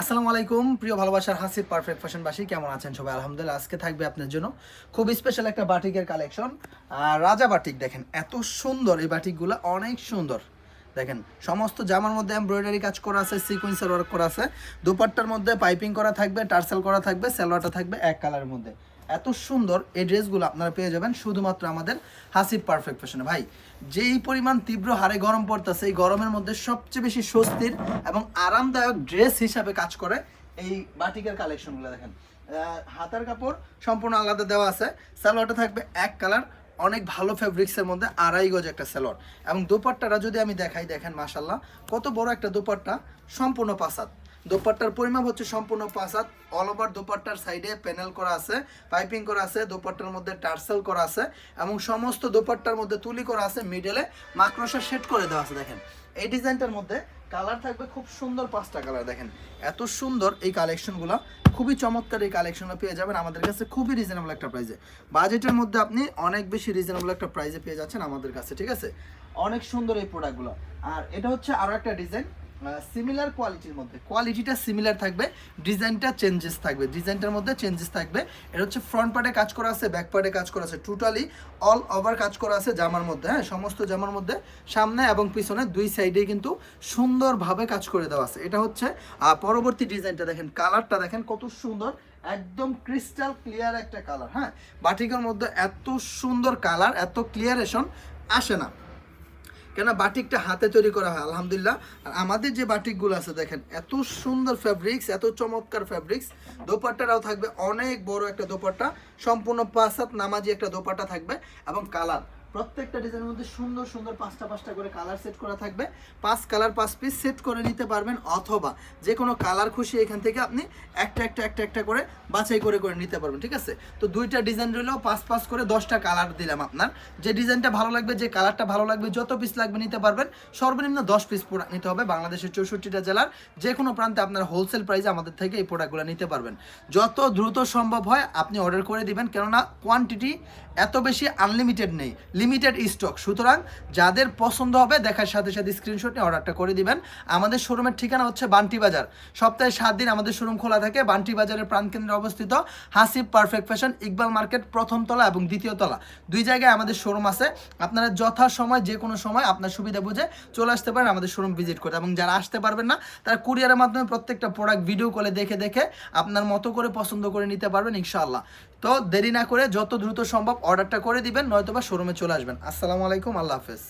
আসসালামু আলাইকুম, প্রিয় ভালোবাসার হাসির পারফেক্ট ফ্যাশনবাসী কেমন আছেন সবাই? আলহামদুলিল্লাহ, আজকে থাকবে আপনার জন্য খুব স্পেশাল একটা বাটিকের কালেকশন রাজা বাটিক, দেখেন, এত সুন্দর এই বাটিকগুলো, অনেক সুন্দর। দেখেন, সমস্ত জামার মধ্যে এমব্রয়ডারি কাজ করা আছে সিকোয়েন্সের ওয়ার্ক করা আছে, দুপাট্টার মধ্যে পাইপিং করা থাকবে, টার্সেল করা থাকবে, সালোয়ারটা থাকবে এক কালারের মধ্যে। এত সুন্দর এই ড্রেসগুলো আপনারা পেয়ে যাবেন শুধুমাত্র আমাদের হাসিব পারফেক্ট ফ্যাশনে ভাই, যেই পরিমাণ তীব্র হারে গরম পড়তেছে, এই গরমের মধ্যে সবচেয়ে বেশি স্বস্তির এবং আরামদায়ক ড্রেস হিসাবে কাজ করে এই বাটিকের কালেকশনগুলো দেখেন। হাতার কাপড় সম্পূর্ণ আলাদা দেওয়া আছে। সালোয়ারটা থাকবে এক কালার, অনেক ভালো ফেব্রিক্সের মধ্যে আড়াই গজ একটা সেলর এবং দোপাট্টাটা যদি আমি দেখাই, দেখেন মাশাল্লাহ কত বড় একটা দোপাট্টা, সম্পূর্ণ পাসাদ দোপাট্টার পরিমাপ হচ্ছে সম্পূর্ণ পাসাদ অল ওভার দোপাট্টার সাইডে প্যানেল করা আছে পাইপিং করা আছে, দোপাট্টার মধ্যে টার্সেল করা আছে এবং সমস্ত দোপাট্টার মধ্যে তুলি করা আছে মিডলে মাকড়সা সেট করে দেওয়া আছে, দেখেন। এই ডিজাইনটার মধ্যে কালার থাকবে খুব সুন্দর পাঁচটা কালার দেখেন। এত সুন্দর এই কালেকশনগুলো। খুবই চমৎকার এই কালেকশনগুলো পেয়ে যাবেন আমাদের কাছে, খুবই রিজনেবল একটা প্রাইসে বাজেটের মধ্যে আপনি অনেক বেশি রিজনেবল একটা প্রাইসে পেয়ে যাচ্ছেন আমাদের কাছে, ঠিক আছে? অনেক সুন্দর এই প্রোডাক্টগুলো আর এটা হচ্ছে আরও একটা ডিজাইন সিমিলার কোয়ালিটির মধ্যে। কোয়ালিটিটা সিমিলার থাকবে ডিজাইনটা চেঞ্জেস থাকবে। ডিজাইনটার মধ্যে চেঞ্জেস থাকবে। এটা হচ্ছে ফ্রন্ট পার্টে কাজ করা আছে ব্যাক পার্টে কাজ করা আছে। টোটালি অল ওভার কাজ করা আছে জামার মধ্যে হ্যাঁ? সমস্ত জামার মধ্যে, সামনে এবং পিছনে দুই সাইডে কিন্তু সুন্দরভাবে কাজ করে দেওয়া আছে। এটা হচ্ছে পরবর্তী ডিজাইনটা দেখেন কালারটা দেখেন কত সুন্দর, একদম ক্রিস্টাল ক্লিয়ার একটা কালার হ্যাঁ? বাটিকের মধ্যে এত সুন্দর কালার এত ক্লিয়ারেশন আসে না। কেন বাটিকটা হাতে তৈরি করা হয়, আলহামদুলিল্লাহ। আর আমাদের যে বাটিকগুলো আছে, দেখেন, এত সুন্দর ফ্যাব্রিক্স এত চমৎকার ফ্যাব্রিক্স দোপাট্টারাও থাকবে অনেক বড় একটা দোপাট্টা, সম্পূর্ণ পাঁচ নামাজি একটা দোপাট্টা থাকবে এবং কালার। প্রত্যেকটা ডিজাইনের মধ্যে সুন্দর সুন্দর পাঁচটা পাঁচটা করে কালার সেট করা থাকবে। পাঁচ কালার পাঁচ পিস সেট করে নিতে পারবেন অথবা যে কোনো কালার খুশি এখান থেকে আপনি একটা একটা একটা একটা করে বাছাই করে করে নিতে পারবেন, ঠিক আছে? তো দুইটা ডিজাইন রইলেও পাঁচ পাঁচ করে দশটা কালার দিলাম আপনার। যে ডিজাইনটা ভালো লাগবে, যে কালারটা ভালো লাগবে, যত পিস লাগবে নিতে পারবেন, সর্বনিম্ন দশ পিস প্রোডাক্ট নিতে হবে বাংলাদেশের চৌষট্টিটা জেলার যে কোনো প্রান্তে আপনার হোলসেল প্রাইসে আমাদের থেকে এই প্রোডাক্টগুলো নিতে পারবেন। যত দ্রুত সম্ভব হয়, আপনি অর্ডার করে দিবেন, কেননা কোয়ান্টিটি এত বেশি আনলিমিটেড নেই। লিমিটেড স্টক সুতরাং যাদের পছন্দ হবে, দেখার সাথে সাথে স্ক্রিনশট নিয়ে অর্ডারটা করে দিবেন। আমাদের শোরুমের ঠিকানা হচ্ছে বান্টি বাজার। সপ্তাহে সাত দিন আমাদের শোরুম খোলা থাকে। বান্টি বাজারের প্রাণকেন্দ্রে অবস্থিত Hasib perfect fashion Iqbal market, প্রথম তলা এবং দ্বিতীয় তলা। দুই জায়গায় আমাদের শোরুম আছে। আপনারা যথা সময় যে কোনো সময় আপনার সুবিধা বুঝে চলে আসতে পারেন আমাদের শোরুম ভিজিট করতে। এবং যারা আসতে পারবেন না, তারা কুরিয়ারের মাধ্যমে প্রত্যেকটা প্রোডাক্ট ভিডিও কলে দেখে দেখে আপনার মতো করে পছন্দ করে নিতে পারবেন, ইনশাআল্লাহ। তো দেরি না করে যত দ্রুত সম্ভব অর্ডারটা করে দিবেন, নয়তোবা শোরুমে চলে আসবেন। আসসালামু আলাইকুম, আল্লাহ হাফেজ।